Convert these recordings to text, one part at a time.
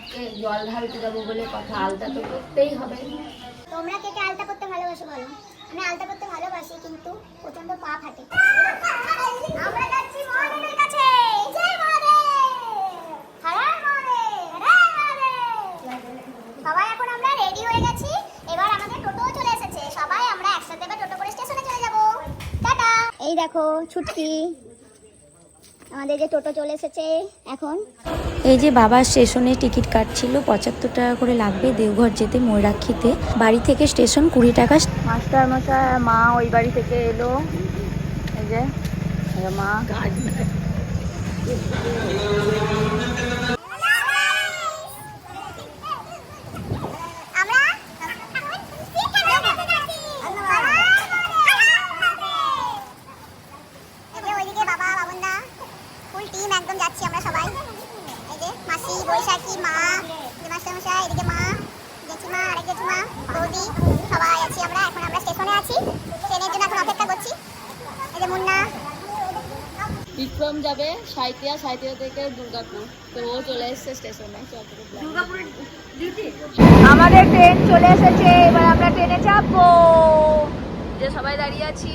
মাকে জল ঢালতে যাব বলে কথা, আলতা তো করতেই হবে। তোমরা কে কে আলতা করতে ভালোবাসো বলো? আমি আলতা করতে ভালোবাসি, কিন্তু প্রচণ্ড পা ফাটে। আমরা যাচ্ছি মহাদেবের কাছে। সবাই এখন আমরা রেডি হয়ে গেছি। এবার আমাদের টোটো চলে এসেছে। সবাই আমরা একসাথে টোটো করে স্টেশনে চলে যাব। টাটা! এই দেখো, ছুটকি। আমাদের যে টোটো চলে এসেছে এখন। এই যে বাবা স্টেশনে টিকিট কাটছিল, পঁচাত্তর টাকা করে লাগবে দেওঘর যেতে ময়রাক্ষীতে। বাড়ি থেকে স্টেশন কুড়ি টাকা। মাস্টার মশাই মা ওই বাড়ি থেকে এলো। এই যে মা আমরা এই যে ওইদিকে বাবা বাবুন্দা ফুল টিম একদম যাচ্ছি আমরা সবাই এই যে মাসি বৈশাখী মা যে মাস্টার মশাই এদিকে মা জেঠিমা আরেক জেঠিমা বৌদি সবাই আছি আমরা এখন আমরা স্টেশনে আছি ট্রেনের জন্য এখন অপেক্ষা করছি এই যে মুন্না বিক্রম যাবে সাইতিয়া সাইতিয়া থেকে দুর্গাপুর। তো ও চলে এসছে স্টেশনে আমাদের ট্রেন চলে এসেছে এবার আমরা ট্রেনে চাপবো। যে সবাই দাঁড়িয়ে আছি।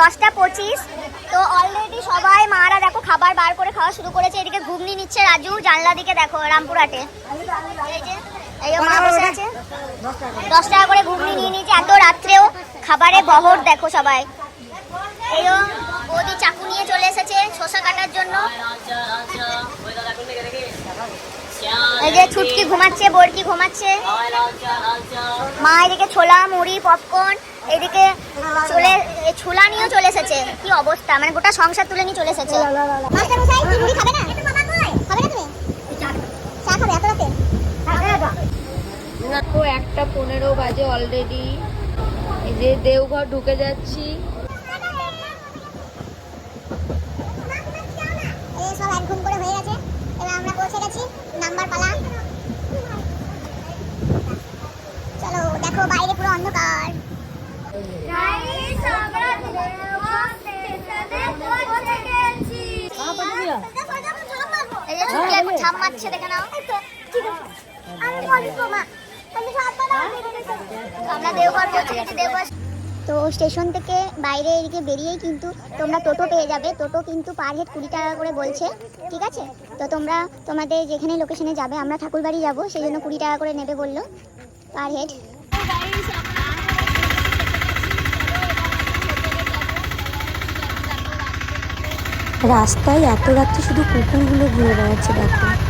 দশটা পঁচিশ। তো অলরেডি সবাই মারা দেখো খাবার বার করে খাওয়া শুরু করেছে। এদিকে ঘুগনি নিচ্ছে রাজু জানলা দিকে দেখো রামপুরহাটে। এই যে দশ টাকা করে ঘুগনি নিয়ে নিয়েছে। এত রাত্রেও খাবারে বহর দেখো সবাই। এই বৌদি চাকু নিয়ে চলে এসেছে শসা কাটার জন্য। এই যে ছুটকি ঘুমাচ্ছে বরকি ঘুমাচ্ছে। মা এদিকে ছোলা মুড়ি পপকর্ন এদিকে চলে এ ছোলা নিয়েও চলে এসেছে। কি অবস্থা? মানে গোটা সংসার তুলে নিয়ে চলে এসেছে। মাস্টার মশাই মুড়ি খাবে না খাবে না তুমি চা খাবে এত রাতে দেখো একটা পনেরো বাজে অলরেডি এই যে দেওঘর ঢুকে যাচ্ছি। এই সব এক ঘুম করে হয়ে গেছে। এবার আমরা পৌঁছে গেছি নাম্বার পালা। চলো দেখো বাইরে পুরো অন্ধকার। এই যে ছুটকি এখন ঝাপ মারছে দেখে নাও। তো স্টেশন থেকে বাইরে এদিকে বেরিয়েই কিন্তু তোমরা টোটো পেয়ে যাবে। টোটো কিন্তু পার হেড কুড়ি টাকা করে বলছে, ঠিক আছে? তো তোমরা তোমাদের যেখানে লোকেশনে যাবে, আমরা ঠাকুরবাড়ি যাব, সেই জন্য কুড়ি টাকা করে নেবে বলল পার হেড রাস্তায় এত রাত্রে শুধু কুকুরগুলো ঘুরে বেড়াচ্ছে, দেখো।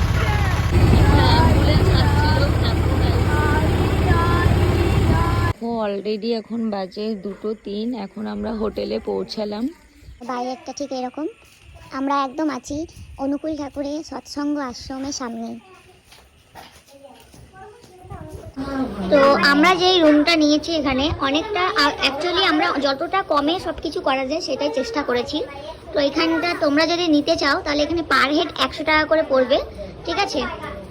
অলরেডি এখন বাজে দুটো তিন, এখন আমরা হোটেলে পৌঁছালাম। বাইরেরটা ঠিক এরকম। আমরা একদম আছি অনুকূল ঠাকুরের সৎসঙ্গ আশ্রমের সামনে। তো আমরা যেই রুমটা নিয়েছি এখানে, অনেকটা অ্যাকচুয়ালি আমরা যতটা কমে সব কিছু করা যায় সেটাই চেষ্টা করেছি। তো এখানটা তোমরা যদি নিতে চাও, তাহলে এখানে পার হেড একশো টাকা করে পড়বে, ঠিক আছে?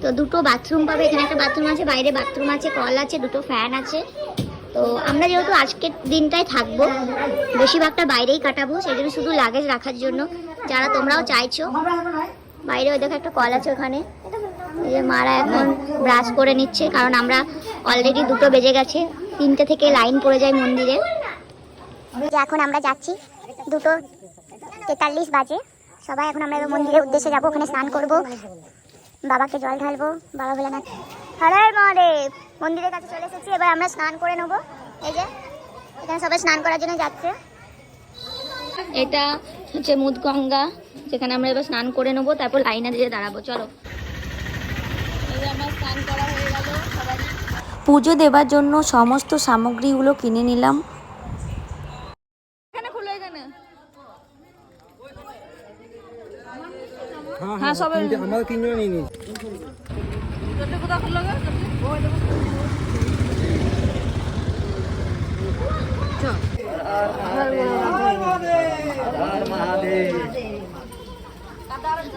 তো দুটো বাথরুম পাবে, এখানে একটা বাথরুম আছে, বাইরে বাথরুম আছে কল আছে, দুটো ফ্যান আছে। তো আমরা যেহেতু আজকের দিনটাই থাকব, বেশিরভাগটা বাইরেই কাটাবো সেই জন্য শুধু লাগেজ রাখার জন্য। যারা তোমরাও চাইছো, বাইরে ওই দেখো একটা কল আছে ওখানে। যে মারা এখন ব্রাশ করে নিচ্ছে, কারণ আমরা অলরেডি দুটো বেজে গেছে, তিনটে থেকে লাইন পড়ে যায় মন্দিরে। এখন আমরা যাচ্ছি, দুটো তেতাল্লিশ বাজে। সবাই এখন আমরা মন্দিরের উদ্দেশ্যে যাব, ওখানে স্নান করব। বাবাকে জল ঢালবো, বাবা ভোলানাথ হরে মহাদেব মন্দিরের কাছে চলে এসেছি। এবার আমরা স্নান করে নেব। এই যে এখানে সবাই স্নান করার জন্য যাচ্ছে। এটা হচ্ছে মুদগঙ্গা যেখানে আমরা এবার স্নান করে নেব তারপর লাইনে দিয়ে দাঁড়াবো চলো। আমার স্নান করা হয়ে গেল সবাই। পুজো দেবার জন্য সমস্ত সামগ্রীগুলো কিনে নিলাম। খুলো এখানে। হ্যাঁ সবাই আমরা তিনজনে নিই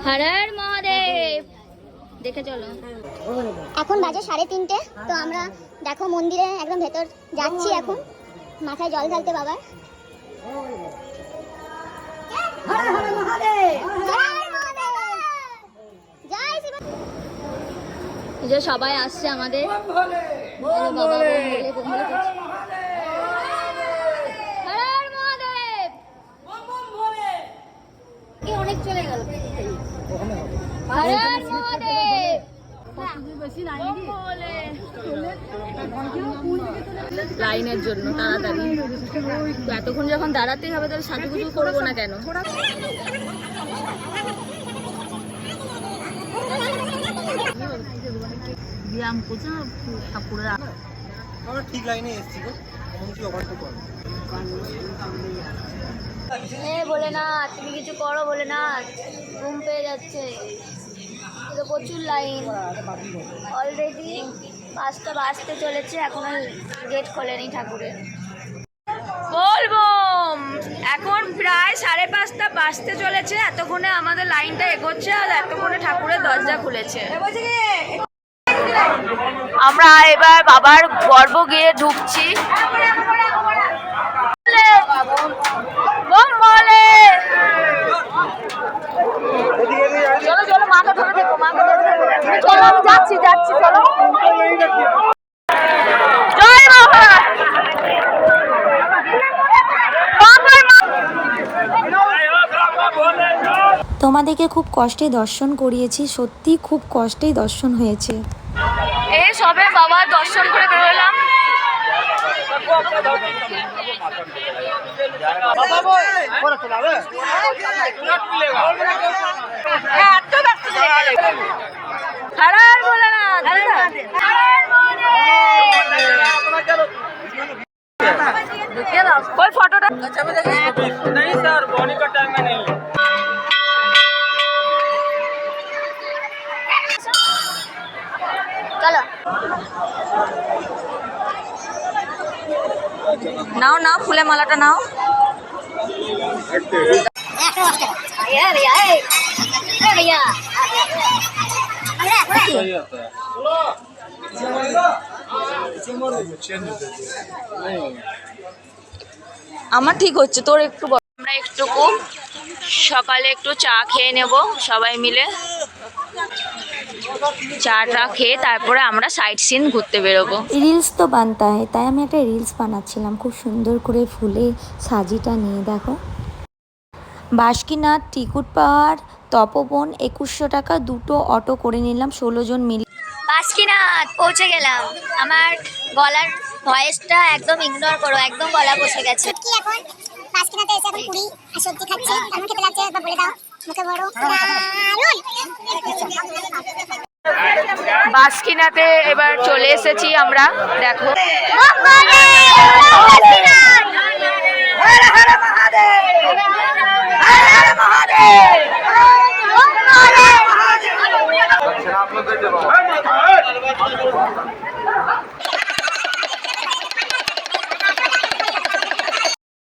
হর হর মহাদেব। দেখে চলো। এখন বাজে সাড়ে তিনটে তো আমরা দেখো মন্দিরে একদম ভেতর যাচ্ছি এখন। মাথায় জল ঢালতে বাবার। জয়! যে সবাই আসছে আমাদের। অনেক চলে গেল। লাইনের জন্য তাড়াতাড়ি। তো এতক্ষণ যখন দাঁড়াতেই হবে তাহলে সাজুগুজু করব না কেন? ব্যায়াম করছে না ঠাকুরের আমরা ঠিক লাইনে এসেছি গো এমন কি অবাধ্য কর। এ বলে না তুমি কিছু করো বলে না ঘুম পেয়ে যাচ্ছে। তো প্রচুর লাইন। অলরেডি পাঁচটা বাজতে চলেছে এখনও গেট খোলেনি ঠাকুরের। বলব এখন প্রায় সাড়ে পাঁচটা বাজতে চলেছে এতক্ষণে আমাদের লাইনটা এগোচ্ছে আর এতক্ষণে ঠাকুরের দরজা খুলেছে। আমরা এবার বাবার গর্ব গিয়ে ঢুকছি। তোমাদেরকে খুব কষ্টে দর্শন করিয়েছি সত্যি খুব কষ্টেই দর্শন হয়েছে। এই সবে বাবা দর্শন করে বেরোলাম এত ব্যস্ত ছিলেন। হর হর ভোলেনাথ। ওই ফটোটা नहीं सर बोनी का टाइम में नहीं নাও নাও ফুলে মালাটা নাও। আমার ঠিক হচ্ছে তোর একটু আমরা একটু সকালে একটু চা খেয়ে নেব সবাই মিলে। চাটা খেয়ে তারপরে আমরা সাইট সিন ঘুরতে বেরোবো। রিলস তো বানতা হয় তাই আমি একটা রিলস বানাচ্ছিলাম খুব সুন্দর করে ফুলে সাজিটা নিয়ে দেখো। বাসকিনাথ টিকুট পাহাড় তপবন একুশশো টাকা দুটো অটো করে নিলাম ষোলো জন মিলে। বাসকিনাথ পৌঁছে গেলাম। আমার গলার ভয়েসটা একদম ইগনোর করো একদম গলা বসে গেছে। কি এখন? বাসকিনাতে এসে এখন পুরি আর সবজি খাচ্ছি কেমন খেতে লাগছে একবার বলে দাও মুখে দারুণ বাসকিনাতে এবার চলে এসেছি আমরা দেখো।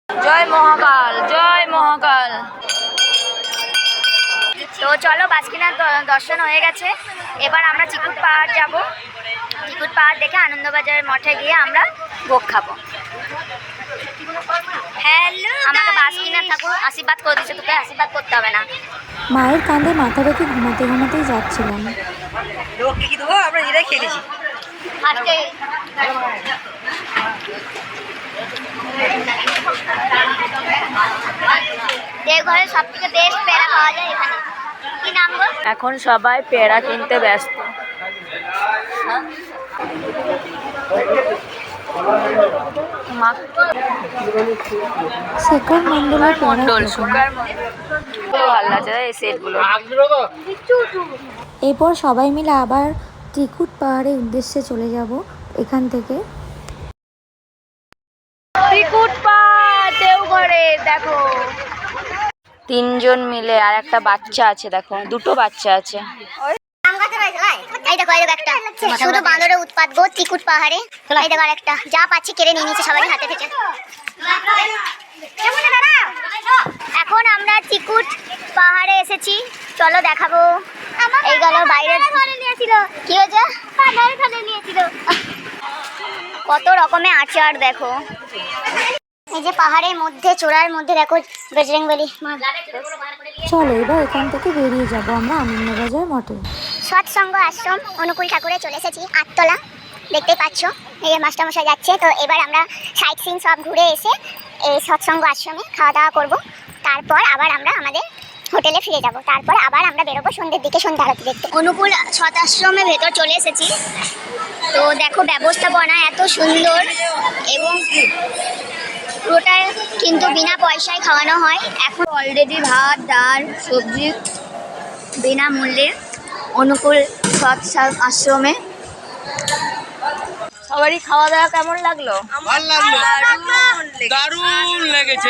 জয় মহাকাল জয় মহাকাল। তো চলো বাসকিনাথ দ- দর্শন হয়ে গেছে। এবার আমরা চিকুট পাহাড় যাব। চিকুট পাহাড় দেখে আনন্দবাজার মঠে গিয়ে আমরা ভোগ খাব। হ্যালো আমাকে ঠাকুর আশীর্বাদ করে দিচ্ছে তোকে আশীর্বাদ করতে হবে না। মায়ের কাঁধে মাথা রেখে ঘুমাতে ঘুমাতেই যাচ্ছিলাম। আজকে দেওঘরের সব থেকে বেস্ট পেড়া পাওয়া যায় এখানে। এখন সবাই পেড়া কিনতে ব্যস্ত। মন্ডল ভালো লাগছে এই সেটগুলো। এরপর সবাই মিলে আবার ত্রিকুট পাহাড়ের উদ্দেশ্যে চলে যাব এখান থেকে। ত্রিকুট পাহাড় দেওঘরে দেখো। তিনজন মিলে আর একটা বাচ্চা আছে দেখো দুটো বাচ্চা আছে। আম গাছে এই দেখো এই দেখো একটা। শুধু বাঁদরের উৎপাত গো পাহাড়ে। এই দেখো একটা যা পাচ্ছি কেড়ে নিয়ে নিচ্ছে হাতে থেকে। এখন আমরা চিকুট পাহাড়ে এসেছি। চলো দেখাবো। এই গেল বাইরে নিয়েছিল। কি হয়েছে? নিয়েছিল। কত রকমের আচার দেখো। এই যে পাহাড়ের মধ্যে চূড়ার মধ্যে দেখো বজরংবলী চলো এবার এখান থেকে বেরিয়ে যাব আমরা আনন্দবাজার মঠে। সৎসঙ্গ আশ্রম অনুকূল ঠাকুরে চলে এসেছি আটতলা। দেখতেই পাচ্ছ এই যে মাস্টারমশাই যাচ্ছে তো এবার আমরা সাইট সিন সব ঘুরে এসে এই সৎসঙ্গ আশ্রমে খাওয়া দাওয়া করব। তারপর আবার আমরা আমাদের হোটেলে ফিরে যাব। তারপর আবার আমরা বেরোবো সন্ধ্যের দিকে সন্ধ্যা আরতি দেখতে। অনুকূল সৎ আশ্রমের ভেতর চলে এসেছি। তো দেখো ব্যবস্থাপনা এত সুন্দর এবং পুরোটা কিন্তু বিনা পয়সায় খাওয়ানো হয়। এখন অলরেডি ভাত ডাল সবজি বিনামূল্যে অনুকূল সৎ সা- আশ্রমে। সবারই খাওয়া দাওয়া কেমন লাগল? লাগল। দারুণ লেগেছে।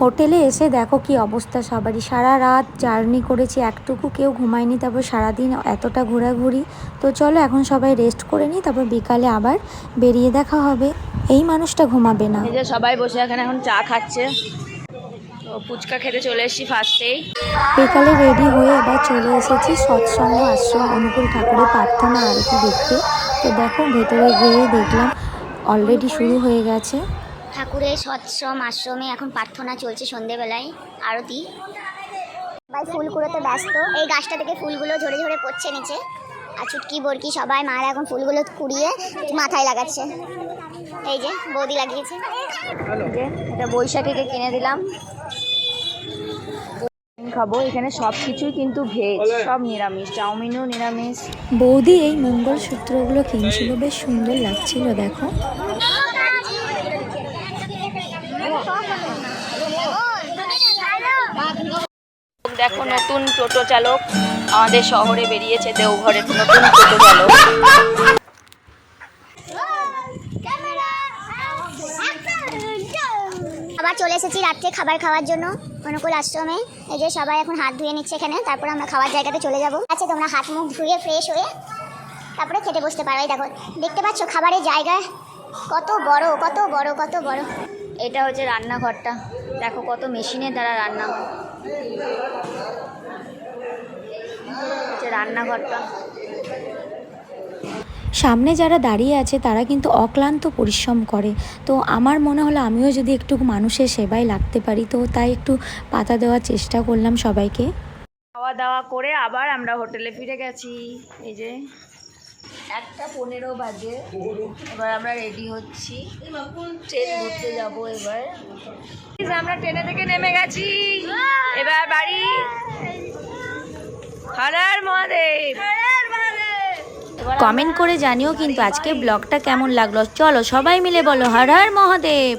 হোটেলে এসে দেখো কি অবস্থা সবারই সারা রাত জার্নি করেছি একটুকু কেউ ঘুমায়নি তারপর সারাদিন এতটা ঘোরাঘুরি। তো চলো এখন সবাই রেস্ট করে নিই তারপর বিকালে আবার বেরিয়ে দেখা হবে। এই মানুষটা ঘুমাবে না। এই যে সবাই বসে এখানে এখন চা খাচ্ছে। তো ফুচকা খেতে চলে এসেছি ফার্স্টেই। বিকালে রেডি হয়ে এবার চলে এসেছি সৎসঙ্গ আশ্রম অনুকূল ঠাকুরের প্রার্থনা আরতি দেখতে। তো দেখো ভেতরে গিয়ে দেখলাম অলরেডি শুরু হয়ে গেছে। ঠাকুরের সৎশ্রম আশ্রমে এখন প্রার্থনা চলছে সন্ধেবেলায় আরতি। সবাই ফুল কুড়োতে ব্যস্ত। এই গাছটা থেকে ফুলগুলো ঝরে ঝরে পড়ছে নিচে। আর চুটকি বরকি সবাই মারা এখন ফুলগুলো কুড়িয়ে মাথায় লাগাচ্ছে? এই যে বৌদি লাগিয়েছে। যে এটা বৈশাখীকে কিনে দিলাম। খাব এখানে সব কিছুই কিন্তু ভেজ সব নিরামিষ চাউমিনও নিরামিষ। বৌদি এই মঙ্গলসূত্রগুলো কিনছিল বেশ সুন্দর লাগছিল দেখো। দেখো নতুন টোটো চালক আমাদের শহরে বেরিয়েছে দেওঘরের নতুন টোটো চালক। আবার চলে এসেছি রাত্রে খাবার খাওয়ার জন্য, অনুকূল আশ্রমে। এই যে সবাই এখন হাত ধুয়ে নিচ্ছে এখানে, তারপর আমরা খাওয়ার জায়গাতে চলে যাব। আচ্ছা তোমরা হাত মুখ ধুয়ে ফ্রেশ হয়ে তারপরে খেতে বসতে পারো। দেখো, দেখতে পাচ্ছ খাবারের জায়গা? কত বড় কত বড় কত বড়। এটা হচ্ছে রান্নাঘরটা। দেখো কত মেশিনের দ্বারা রান্না। হয় সামনে যারা দাঁড়িয়ে আছে, তারা কিন্তু অক্লান্ত পরিশ্রম করে। তো আমার মনে হলো আমিও যদি একটু মানুষের সেবায় লাগতে পারি, তো তাই একটু পাতা দেওয়ার চেষ্টা করলাম সবাইকে। খাওয়া দাওয়া করে আবার আমরা হোটেলে ফিরে গেছি। এই যে একটা পনেরো বাজে। এবার আমরা রেডি হচ্ছি। ট্রেন ঘুরতে যাব এবার। আমরা ট্রেনে থেকে নেমে গেছি। এবার বাড়ি। হরার মহাদেব। কমেন্ট করে জানিও কিন্তু আজকে ব্লগটা কেমন লাগল। চলো সবাই মিলে বলো হর হর মহাদেব।